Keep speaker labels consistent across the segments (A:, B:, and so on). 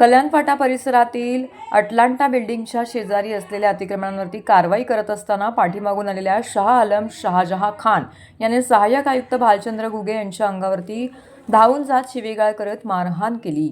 A: कल्याणफाटा परिसरातील अटलांटा बिल्डिंगच्या शेजारी असलेल्या अतिक्रमणांवरती कारवाई करत असताना पाठीमागून आलेल्या शाह आलम शहाजहा खान याने सहाय्यक आयुक्त भालचंद्र घुगे यांच्या अंगावरती धावून जात शिवेगाळ करत मारहाण केली.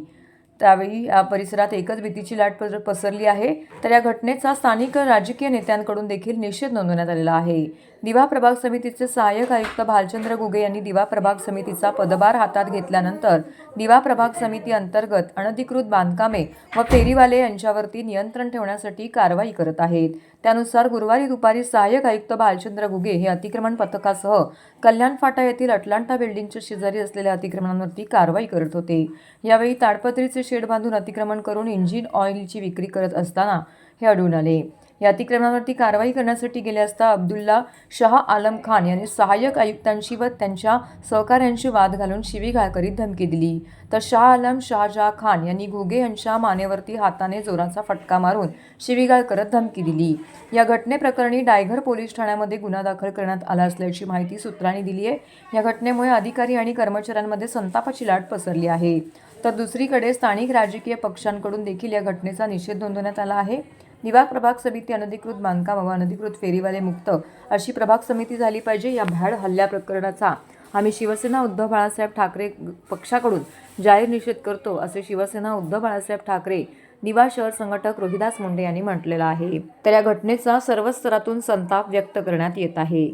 A: त्यावेळी या परिसरात एकच भीतीची लाट पसरली आहे. तर या घटनेचा स्थानिक राजकीय नेत्यांकडून देखील निषेध नोंदवण्यात आलेला आहे. दिवा प्रभाग समितीचे सहाय्यक आयुक्त भालचंद्र घुगे यांनी दिवा प्रभाग समितीचा पदभार हातात घेतल्यानंतर दिवा प्रभाग समिती अंतर्गत अनधिकृत बांधकामे व फेरीवाले यांच्यावरती नियंत्रण ठेवण्यासाठी कारवाई करत आहेत. त्यानुसार गुरुवारी दुपारी सहाय्यक आयुक्त भालचंद्र घुगे हे अतिक्रमण पथकासह कल्याण फाटा येथील अटलांटा बिल्डिंगच्या शेजारी असलेल्या अतिक्रमणांवरती कारवाई करत होते. यावेळी ताडपत्रीचे शेड बांधून अतिक्रमण करून इंजिन ऑइलची विक्री करत असताना हे आढळून आले. या अतिक्रमणावरती कारवाई करण्यासाठी गेले असता अब्दुल्ला शाह आलम खान यांनी सहाय्यक आयुक्तांशी व त्यांच्या सहकाऱ्यांशी वाद घालून शिवीगाळ करीत धमकी दिली. तर शाह आलम शाहजहा खान यांनी घोगे यांच्या मानेवरती हाताने जोराचा फटका मारून शिवीगाळ करत धमकी दिली. या घटनेप्रकरणी डायघर पोलीस ठाण्यामध्ये गुन्हा दाखल करण्यात आला असल्याची माहिती सूत्रांनी दिली आहे या घटनेमुळे अधिकारी आणि कर्मचाऱ्यांमध्ये संतापाची लाट पसरली आहे. तर दुसरीकडे स्थानिक राजकीय पक्षांकडून देखील या घटनेचा निषेध नोंदवण्यात आला आहे. निवाग प्रभाग समिती अनधिकृत बांधकाम व अनधिकृत फेरीवाले मुक्त अशी प्रभाग समिती झाली पाहिजे या भ्याड हल्ल्या प्रकरणाचा. आम्ही शिवसेना उद्धव बाळासाहेब ठाकरे पक्षाकडून जाहीर निषेध करतो असे शिवसेना उद्धव बाळासाहेब ठाकरे निवा शहर संघटक रोहिदास मुंडे यांनी म्हटलेलं आहे. तर या घटनेचा सर्व स्तरातून संताप व्यक्त करण्यात येत आहे.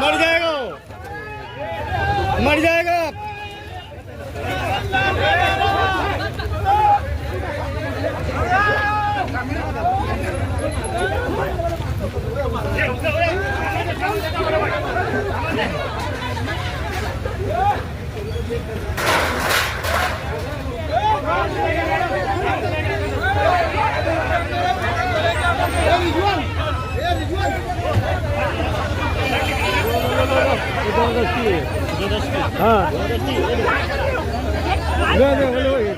B: मर जाएगा वो। मर जाएगा हां ले ले ले ले।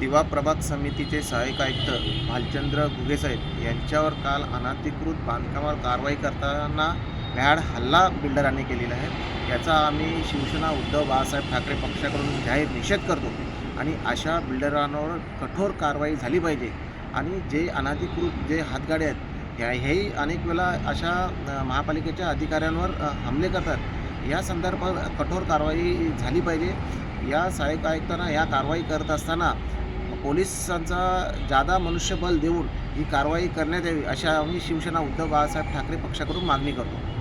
C: दिवा प्रभाग समितीचे सहाय्यक आयुक्त भालचंद्र घुगेसाहेब यांच्यावर काल अनाधिकृत बांधकामावर कारवाई करताना भ्याड हल्ला बिल्डरांनी केलेला आहे. याचा आम्ही शिवसेना उद्धव बाळासाहेब ठाकरे पक्षाकडून जाहीर निषेध करतो आणि अशा बिल्डरांवर कठोर कारवाई झाली पाहिजे आणि जे अनाधिकृत जे हातगाडे आहेत ह्या हेही अनेक वेळा अशा महापालिकेच्या अधिकाऱ्यांवर हमले करतात. या संदर्भात कठोर कारवाई झाली पाहिजे. या सहाय्यक आयुक्तांना या कारवाई करत असताना पोलिसांचा जादा मनुष्यबल देऊन ही कारवाई करण्यात यावी अशा आम्ही शिवसेना उद्धव बाळासाहेब ठाकरे पक्षाकडून मागणी करतो.